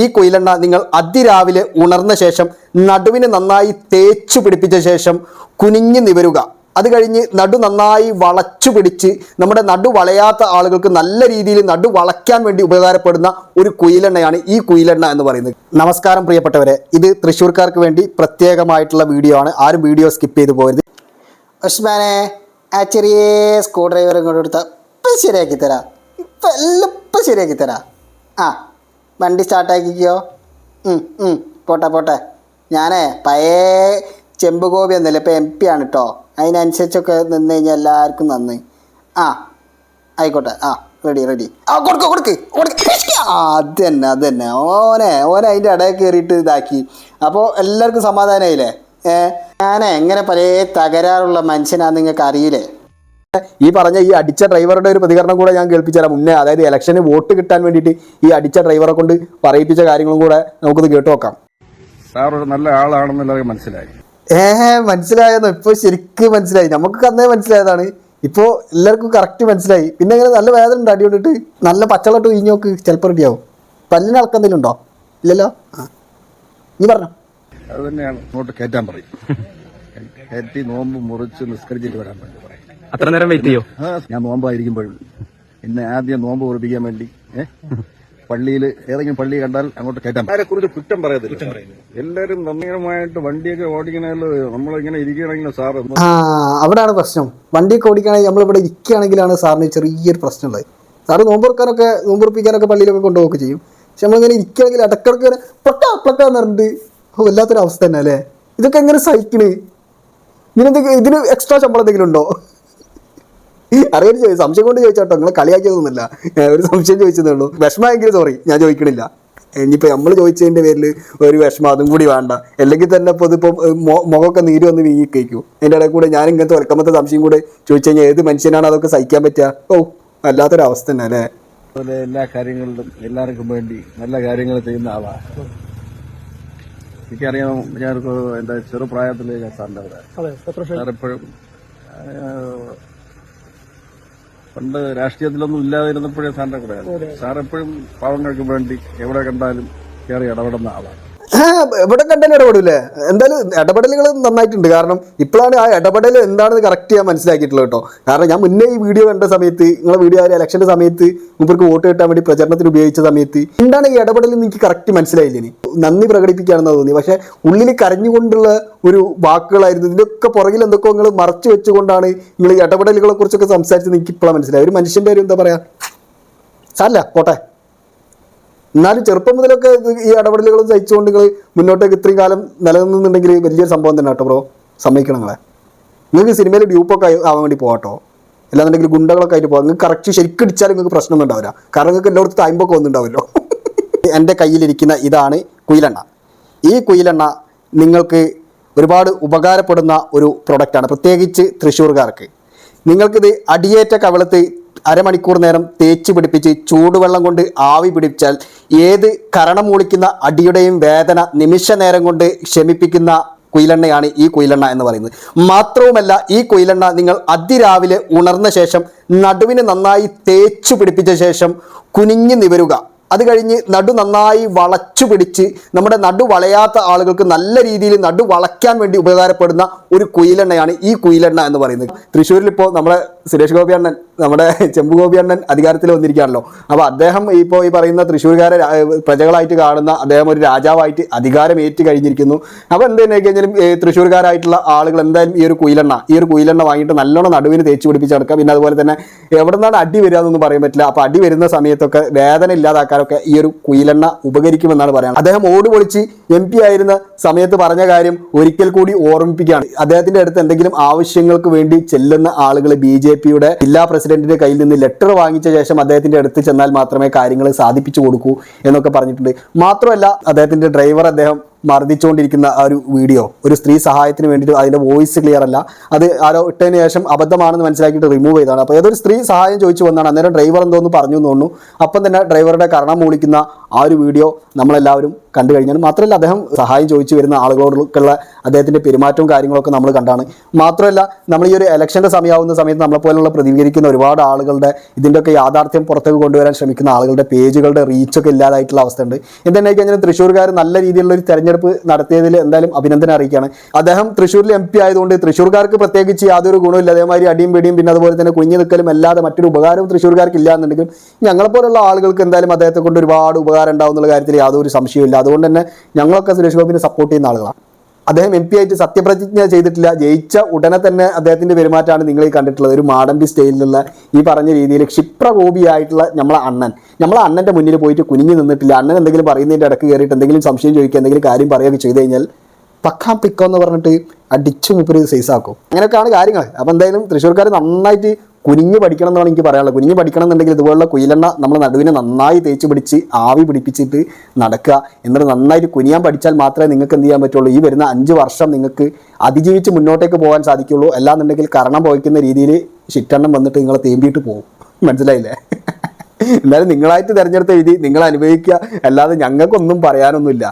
ഈ കൊയിലെണ്ണ നിങ്ങൾ അതിരാവിലെ ഉണർന്ന ശേഷം നടുവിന് നന്നായി തേച്ചു പിടിപ്പിച്ച ശേഷം കുനിഞ്ഞു നിവരുക. അത് കഴിഞ്ഞ് നടു നന്നായി വളച്ചു പിടിച്ച് നമ്മുടെ നടു വളയാത്ത ആളുകൾക്ക് നല്ല രീതിയിൽ നടു വളയ്ക്കാൻ വേണ്ടി ഉപകാരപ്പെടുന്ന ഒരു കുയിലെണ്ണയാണ് ഈ കുയിലെണ്ണ എന്ന് പറയുന്നത്. നമസ്കാരം പ്രിയപ്പെട്ടവരെ. ഇത് തൃശ്ശൂർക്കാർക്ക് വേണ്ടി പ്രത്യേകമായിട്ടുള്ള വീഡിയോ ആണ്. ആരും വീഡിയോ സ്കിപ്പ് ചെയ്തു പോകരുത്. ഉസ്മാനെ ആ ചെറിയ സ്ക്രൂ ഡ്രൈവർ ഇങ്ങോട്ട് കൊടുത്താൽ ഇപ്പം ശരിയാക്കി തരാം. ഇപ്പം എല്ലാം ഇപ്പം ശരിയാക്കി തരാം. ആ. വണ്ടി സ്റ്റാർട്ടാക്കിക്കോ. പോട്ടെ പോട്ടെ. ഞാനേ പഴയ ചെമ്പ് ഗോപി എന്നല്ല ഇപ്പം എം പി ആണ് കേട്ടോ അതിനനുസരിച്ചൊക്കെ നിന്ന് കഴിഞ്ഞാൽ എല്ലാവർക്കും നന്ന്. ആ ആയിക്കോട്ടെ. ആ റെഡി റെഡി ആ കൊടുക്ക് കൊടുക്ക് കൊടുക്ക്. അത് തന്നെ അത് തന്നെ ഓനെ ഓനെ അതിന്റെ ഇടയിൽ കയറിയിട്ട് ഇതാക്കി. അപ്പോൾ എല്ലാവർക്കും സമാധാനമായില്ലേ ഏ ഞാനേ എങ്ങനെ പല തകരാറുള്ള മനുഷ്യനാന്ന് നിങ്ങൾക്ക് അറിയില്ലേ ഈ പറഞ്ഞ ഈ അടിച്ച ഡ്രൈവറുടെ ഒരു പ്രതികരണം കൂടെ ഞാൻ കേൾപ്പിച്ചുതരാം. മുന്നേ അതായത് ഇലക്ഷന് വോട്ട് കിട്ടാൻ വേണ്ടിയിട്ട് ഈ അടിച്ച ഡ്രൈവറെ കൊണ്ട് പറയിപ്പിച്ച കാര്യങ്ങളും കൂടെ നമുക്കത് കേട്ടു നോക്കാം. സാർ ഒരു നല്ല ആളാണെന്ന് എല്ലാവർക്കും മനസ്സിലായി. ഏ മനസ്സിലായെന്നോ? ഇപ്പൊ ശരിക്കും മനസ്സിലായി. നമുക്ക് അന്നേ മനസ്സിലായതാണ്. ഇപ്പോ എല്ലാവർക്കും കറക്റ്റ് മനസ്സിലായി. പിന്നെ ഇങ്ങനെ നല്ല വേദന ഉണ്ട് അടിയോട്ടിട്ട് നല്ല പച്ചളട്ട് ഇഞ്ഞ് നോക്ക് ചിലപ്പോൾ റെഡിയാവും പല്ലിന് അളക്കെന്തെങ്കിലും ഉണ്ടോ? ഇല്ലല്ലോ? നീ പറഞ്ഞോ. അത് തന്നെയാണ്. ഇങ്ങോട്ട് കയറ്റാൻ പറയും. കയറ്റി നോമ്പ് മുറിച്ച് നിസ്കരിച്ചിട്ട് വരാൻ പറയും അത്ര നേരം വെയിറ്റ് ചെയ്യോ? ഞാൻ നോമ്പായിരിക്കുമ്പോഴും. എന്നെ ആദ്യം നോമ്പ് ഉറപ്പിക്കാൻ വേണ്ടി പള്ളിയിൽ ഏതെങ്കിലും പള്ളി കണ്ടാൽ അങ്ങോട്ട് കയറ്റാം ആരെ കുറിച്ച് കുറ്റം പറയത്തില്ല എല്ലാരും നന്ദികരമായിട്ട് വണ്ടിയൊക്കെ ഓടിക്കണല്ലോ നമ്മളിങ്ങനെ ഇരിക്കണെങ്കിലും സാർ ആ അവിടെയാണ് പ്രശ്നം. വണ്ടിയൊക്കെ ഓടിക്കുകയാണെങ്കിൽ നമ്മളിവിടെ ഇരിക്കുകയാണെങ്കിലാണ് സാറിന് ചെറിയൊരു പ്രശ്നമുള്ളത്. സാറ് നോമ്പുറക്കാനൊക്കെ നോമ്പുറപ്പിക്കാനൊക്കെ പള്ളിയിലൊക്കെ കൊണ്ടുപോകുക ചെയ്യും. പക്ഷെ നമ്മളിങ്ങനെ ഇരിക്കുകയാണെങ്കിൽ ഇടക്കിടക്ക് ഇങ്ങനെ പൊട്ട പ്ലക്ക എന്ന് പറഞ്ഞിട്ട് വല്ലാത്തൊരു അവസ്ഥ തന്നെ അല്ലേ? ഇതൊക്കെ എങ്ങനെ സഹിക്കണേ? ഇതിനെന്തെങ്കിലും ഇതിന് എക്സ്ട്രാ ശമ്പളം എന്തെങ്കിലും ഉണ്ടോ? അറിയാൻ ചോദിച്ചു. സംശയം കൊണ്ട് ചോദിച്ചാട്ടോ നിങ്ങൾ കളിയാക്കിയതൊന്നുമില്ല. ഒരു സംശയം ചോദിച്ചതേ ഉള്ളൂ. വിഷമമെങ്കിലും സോറി ഞാൻ ചോദിക്കണില്ല. ഇനിയിപ്പോൾ നമ്മൾ ചോദിച്ചതിന്റെ പേരിൽ ഒരു വിഷമം അതും കൂടി വേണ്ട. അല്ലെങ്കിൽ തന്നെ ഇപ്പോൾ ഇതിപ്പോൾ മുഖമൊക്കെ നീര് വന്ന് വീങ്ങി കഴിക്കും അതിന്റെ ഇടയിൽ കൂടെ ഞാൻ ഇങ്ങനത്തെ വൽക്കമത്തെ സംശയം കൂടെ ചോദിച്ചു കഴിഞ്ഞാൽ ഏത് മനുഷ്യനാണ് അതൊക്കെ സഹിക്കാൻ പറ്റുക? ഓ വല്ലാത്തൊരവസ്ഥ തന്നെ അല്ലേ? അതുപോലെ എല്ലാ കാര്യങ്ങളിലും എല്ലാവർക്കും വേണ്ടി നല്ല കാര്യങ്ങൾ ചെയ്യുന്ന ആളാണ് എനിക്കറിയാം ഞാൻ എന്റെ ചെറുപ്രായത്തിൽ ഞാൻ സാറിന്റെ അവിടെ സാർ എപ്പോഴും പണ്ട് രാഷ്ട്രീയത്തിലൊന്നും ഇല്ലാതിരുന്നപ്പോഴേ സാറിന്റെ കൂടെ സാർ എപ്പോഴും പാവങ്ങൾക്ക് വേണ്ടി എവിടെ കണ്ടാലും കയറി ഇടപെടുന്ന ആളാണ്. ആ, എവിടെ കണ്ടാലും ഇടപെടില്ലേ എന്തായാലും ഇടപെടലുകൾ നന്നായിട്ടുണ്ട്. കാരണം ഇപ്പോഴാണ് ആ ഇടപെടൽ എന്താണെന്ന് കറക്റ്റ് ചെയ്യാൻ മനസ്സിലാക്കിയിട്ടുള്ളത് കേട്ടോ. കാരണം ഞാൻ മുന്നേ ഈ വീഡിയോ കണ്ട സമയത്ത് നിങ്ങളെ വീഡിയോ ആ ഇലക്ഷന്റെ സമയത്ത് മുമ്പർക്ക് വോട്ട് കിട്ടാൻ വേണ്ടി പ്രചരണത്തിന് ഉപയോഗിച്ച സമയത്ത് എന്താണ് ഈ ഇടപെടൽ എന്ന് എനിക്ക് കറക്റ്റ് മനസ്സിലായില്ല ഇനി? നന്ദി പ്രകടിപ്പിക്കുകയാണെന്ന് തോന്നി പക്ഷെ ഉള്ളിൽ കരഞ്ഞുകൊണ്ടുള്ള ഒരു വാക്കുകളായിരുന്നു. ഇതിന്റെയൊക്കെ പുറകിൽ എന്തൊക്കെ നിങ്ങൾ മറച്ചു വെച്ചുകൊണ്ടാണ് നിങ്ങൾ ഈ ഇടപെടലുകളെ കുറിച്ചൊക്കെ സംസാരിച്ചത് എനിക്ക് ഇപ്പോഴാണ് മനസ്സിലായി ഒരു മനുഷ്യന്റെ ഒരു എന്താ പറയുക സാരല്ല പോട്ടെ. എന്നാലും ചെറുപ്പം മുതലൊക്കെ ഈ ഇടപെടലുകളും സഹിച്ചുകൊണ്ട് നിങ്ങൾ മുന്നോട്ടേക്ക് ഇത്രയും കാലം നിലനിന്നുണ്ടെങ്കിൽ വലിയൊരു സംഭവം തന്നെ കേട്ടോ ബ്രോ. സമ്മതിക്കണം നിങ്ങളെ. നിങ്ങൾക്ക് സിനിമയിൽ ഡ്യൂപ്പൊക്കെ ആവാൻ വേണ്ടി പോകാട്ടോ അല്ലാന്നുണ്ടെങ്കിൽ ഗുണ്ടകളൊക്കെ ആയിട്ട് പോകാം നിങ്ങൾക്ക് കറക്റ്റ് ശരിക്കും അടിച്ചാലും നിങ്ങൾക്ക് പ്രശ്നമൊന്നും ഉണ്ടാവില്ല. കാരണം നിങ്ങൾക്ക് എല്ലായിടത്തും തായ്പൊക്കെ ഒന്നുണ്ടാവില്ലോ എന്റെ കയ്യിലിരിക്കുന്ന ഇതാണ് കുയിലെണ്ണ. ഈ കുയിലെണ്ണ നിങ്ങൾക്ക് ഒരുപാട് ഉപകാരപ്പെടുന്ന ഒരു പ്രൊഡക്റ്റാണ് പ്രത്യേകിച്ച് തൃശ്ശൂർകാർക്ക്. നിങ്ങൾക്കിത് അടിയേറ്റ കവളത്ത് അരമണിക്കൂർ നേരം തേച്ച് പിടിപ്പിച്ച് ചൂടുവെള്ളം കൊണ്ട് ആവി പിടിച്ചാൽ ഏത് കരണം മൂളിക്കുന്ന അടിയുടെയും വേദന നിമിഷ നേരം കൊണ്ട് ക്ഷമിപ്പിക്കുന്ന കുയിലെണ്ണയാണ് ഈ കുയിലെണ്ണ എന്ന് പറയുന്നത്. മാത്രവുമല്ല ഈ കുയിലെണ്ണ നിങ്ങൾ അതിരാവിലെ ഉണർന്ന ശേഷം നടുവിന് നന്നായി തേച്ചു പിടിപ്പിച്ച ശേഷം കുനിഞ്ഞു നിവരുക. അത് കഴിഞ്ഞ് നടു നന്നായി വളച്ചു പിടിച്ച് നമ്മുടെ നടു വളയാത്ത ആളുകൾക്ക് നല്ല രീതിയിൽ നടു വളയ്ക്കാൻ വേണ്ടി ഉപകാരപ്പെടുന്ന ഒരു കുയിലെണ്ണയാണ് ഈ കുയിലെണ്ണ എന്ന് പറയുന്നത്. തൃശ്ശൂരിൽ ഇപ്പോൾ നമ്മുടെ സുരേഷ് ഗോപി അണ്ണൻ നമ്മുടെ ചെമ്പു ഗോപി അണ്ണൻ അധികാരത്തിൽ വന്നിരിക്കുകയാണല്ലോ. അപ്പോൾ അദ്ദേഹം ഇപ്പോൾ ഈ പറയുന്ന തൃശ്ശൂർക്കാരെ രാ- പ്രജകളായിട്ട് കാണുന്ന അദ്ദേഹം ഒരു രാജാവായിട്ട് അധികാരം ഏറ്റു കഴിഞ്ഞിരിക്കുന്നു. അപ്പോൾ എന്ത് തന്നെ കഴിഞ്ഞാലും തൃശ്ശൂർകാരായിട്ടുള്ള ആളുകൾ എന്തായാലും ഈ ഒരു കുയിലെണ്ണ ഈ ഒരു കുയിലെണ്ണ വാങ്ങിയിട്ട് നല്ലോണം നടുവിന് തേച്ച് പിടിപ്പിച്ച് നടക്കുക. പിന്നെ അതുപോലെ തന്നെ എവിടെ നിന്നാണ് അടി വരിക എന്നൊന്നും പറയാൻ പറ്റില്ല. അപ്പോൾ അടി വരുന്ന സമയത്തൊക്കെ വേദന ഇല്ലാതാക്കാനൊക്കെ ഈ ഒരു കുയിലെണ്ണ ഉപകരിക്കുമെന്നാണ് പറയുന്നത്. അദ്ദേഹം ഓട് പൊളിച്ച് എം പി ആയിരുന്ന സമയത്ത് പറഞ്ഞ കാര്യം ഒരിക്കൽ കൂടി ഓർമ്മിപ്പിക്കുകയാണ്. അദ്ദേഹത്തിന്റെ അടുത്ത് എന്തെങ്കിലും ആവശ്യങ്ങൾക്ക് വേണ്ടി ചെല്ലുന്ന ആളുകൾ ബി ജെ പിയുടെ ജില്ലാ പ്രസിഡന്റിന്റെ കയ്യിൽ നിന്ന് ലെറ്റർ വാങ്ങിച്ച ശേഷം അദ്ദേഹത്തിന്റെ അടുത്ത് ചെന്നാൽ മാത്രമേ കാര്യങ്ങൾ സാധിപ്പിച്ചു കൊടുക്കൂ എന്നൊക്കെ പറഞ്ഞിട്ടുണ്ട്. മാത്രമല്ല അദ്ദേഹത്തിന്റെ ഡ്രൈവർ അദ്ദേഹം മർദ്ദിച്ചുകൊണ്ടിരിക്കുന്ന ആ ഒരു വീഡിയോ ഒരു സ്ത്രീ സഹായത്തിന് വേണ്ടിയിട്ട് അതിന്റെ വോയിസ് ക്ലിയർ അല്ല. അത് ആരോ ഇട്ടതിന് ശേഷം അബദ്ധമാണെന്ന് മനസ്സിലാക്കിയിട്ട് റിമൂവ് ചെയ്തതാണ്. അപ്പോൾ ഏതൊരു സ്ത്രീ സഹായം ചോദിച്ചു വന്നാണ് അന്നേരം ഡ്രൈവർ എന്തോന്ന് പറഞ്ഞു തോന്നുന്നു. അപ്പം തന്നെ ഡ്രൈവറുടെ കരണം മൂളിക്കുന്ന ആ ഒരു വീഡിയോ നമ്മളെല്ലാവരും കണ്ടു കഴിഞ്ഞാൽ മാത്രമല്ല അദ്ദേഹം സഹായം ചോദിച്ചു വരുന്ന ആളുകളോടുള്ള അദ്ദേഹത്തിന്റെ പെരുമാറ്റവും കാര്യങ്ങളൊക്കെ നമ്മൾ കണ്ടാണ്. മാത്രമല്ല നമ്മൾ ഈ ഒരു ഇലക്ഷന്റെ സമയമാവുന്ന സമയത്ത് നമ്മളെപ്പോലുള്ള പ്രതികരിക്കുന്ന ഒരുപാട് ആളുകളുടെ ഇതിന്റെയൊക്കെ യാഥാർത്ഥ്യം പുറത്തേക്ക് കൊണ്ടുവരാൻ ശ്രമിക്കുന്ന ആളുകളുടെ പേജുകളുടെ റീച്ചൊക്കെ ഇല്ലാതായിട്ടുള്ള അവസ്ഥയുണ്ട്. എന്തെന്നു കഴിഞ്ഞാൽ തൃശ്ശൂർക്കാർ നല്ല രീതിയിലുള്ള ഒരു തെരഞ്ഞെടുപ്പ് നടത്തിയതിൽ എന്തായാലും അഭിനന്ദനം അറിയിക്കുകയാണ്. അദ്ദേഹം തൃശ്ശൂരിൽ എം പി ആയതുകൊണ്ട് തൃശ്ശൂർക്കാർക്ക് പ്രത്യേകിച്ച് യാതൊരു ഗുണമില്ല അതേമാതിരി അടിയും പിടിയും പിന്നെ അതുപോലെ തന്നെ കുഞ്ഞു നിൽക്കലും അല്ലാതെ മറ്റൊരു ഉപകാരവും തൃശ്ശൂർക്കാർക്ക് ഇല്ല എന്നുണ്ടെങ്കിലും ഞങ്ങളെപ്പോലുള്ള ആളുകൾക്ക് എന്തായാലും അദ്ദേഹത്തെ കൊണ്ട് ഒരുപാട് ഉപകാരം ഉണ്ടാവും എന്നുള്ള കാര്യത്തിൽ യാതൊരു സംശയമില്ല അതുകൊണ്ട് തന്നെ ഞങ്ങളൊക്കെ സുരേഷ് ഗോപിനെ സപ്പോർട്ട് ചെയ്യുന്ന ആളുകളാണ്. അദ്ദേഹം എം പി ആയിട്ട് സത്യപ്രതിജ്ഞ ചെയ്തിട്ടില്ല. ജയിച്ച ഉടനെ തന്നെ അദ്ദേഹത്തിന്റെ പെരുമാറ്റമാണ് നിങ്ങൾ ഈ കണ്ടിട്ടുള്ളത്. ഒരു മാടമ്പി സ്റ്റൈലിലുള്ള ഈ പറഞ്ഞ രീതിയിൽ ക്ഷിപ്രകോപിയായിട്ടുള്ള നമ്മളെ അണ്ണൻ. നമ്മളെ അണ്ണന്റെ മുന്നിൽ പോയിട്ട് കുനിഞ്ഞു നിന്നിട്ടില്ല. അണ്ണൻ എന്തെങ്കിലും പറയുന്നതിന്റെ ഇടയ്ക്ക് കയറിയിട്ട് എന്തെങ്കിലും സംശയം ചോദിക്കുക എന്തെങ്കിലും കാര്യം പറയുകയൊക്കെ ചെയ്തു കഴിഞ്ഞാൽ പക്കാ പിക്കോ എന്ന് പറഞ്ഞിട്ട് അടിച്ചു മുപ്പര് സൈസാക്കും അങ്ങനെയൊക്കെയാണ് കാര്യങ്ങൾ. അപ്പോൾ എന്തായാലും തൃശ്ശൂർക്കാർ നന്നായിട്ട് കുനിഞ്ഞ് പഠിക്കണം എന്നാണ് എനിക്ക് പറയാനുള്ളത്. കുനിഞ്ഞ് പഠിക്കണം എന്നുണ്ടെങ്കിൽ ഇതുപോലുള്ള കുയിലെണ്ണ നമ്മൾ നടുവിനെ നന്നായി തേച്ച് പിടിച്ച് ആവി പിടിപ്പിച്ചിട്ട് നടക്കുക. എന്നിട്ട് നന്നായിട്ട് കുനിയാൻ പഠിച്ചാൽ മാത്രമേ നിങ്ങൾക്ക് എന്ത് ചെയ്യാൻ പറ്റുള്ളൂ. ഈ വരുന്ന അഞ്ച് വർഷം നിങ്ങൾക്ക് അതിജീവിച്ച് മുന്നോട്ടേക്ക് പോകാൻ സാധിക്കുള്ളൂ. അല്ലാന്നുണ്ടെങ്കിൽ കരണം പോയിക്കുന്ന രീതിയിൽ ശിറ്റെണ്ണം വന്നിട്ട് നിങ്ങളെ തേമ്പിയിട്ട് പോകും. മനസ്സിലായില്ലേ? എന്നാലും നിങ്ങളായിട്ട് തിരഞ്ഞെടുത്ത വിധി നിങ്ങൾ അനുഭവിക്കുക. അല്ലാതെ ഞങ്ങൾക്കൊന്നും പറയാനൊന്നുമില്ല.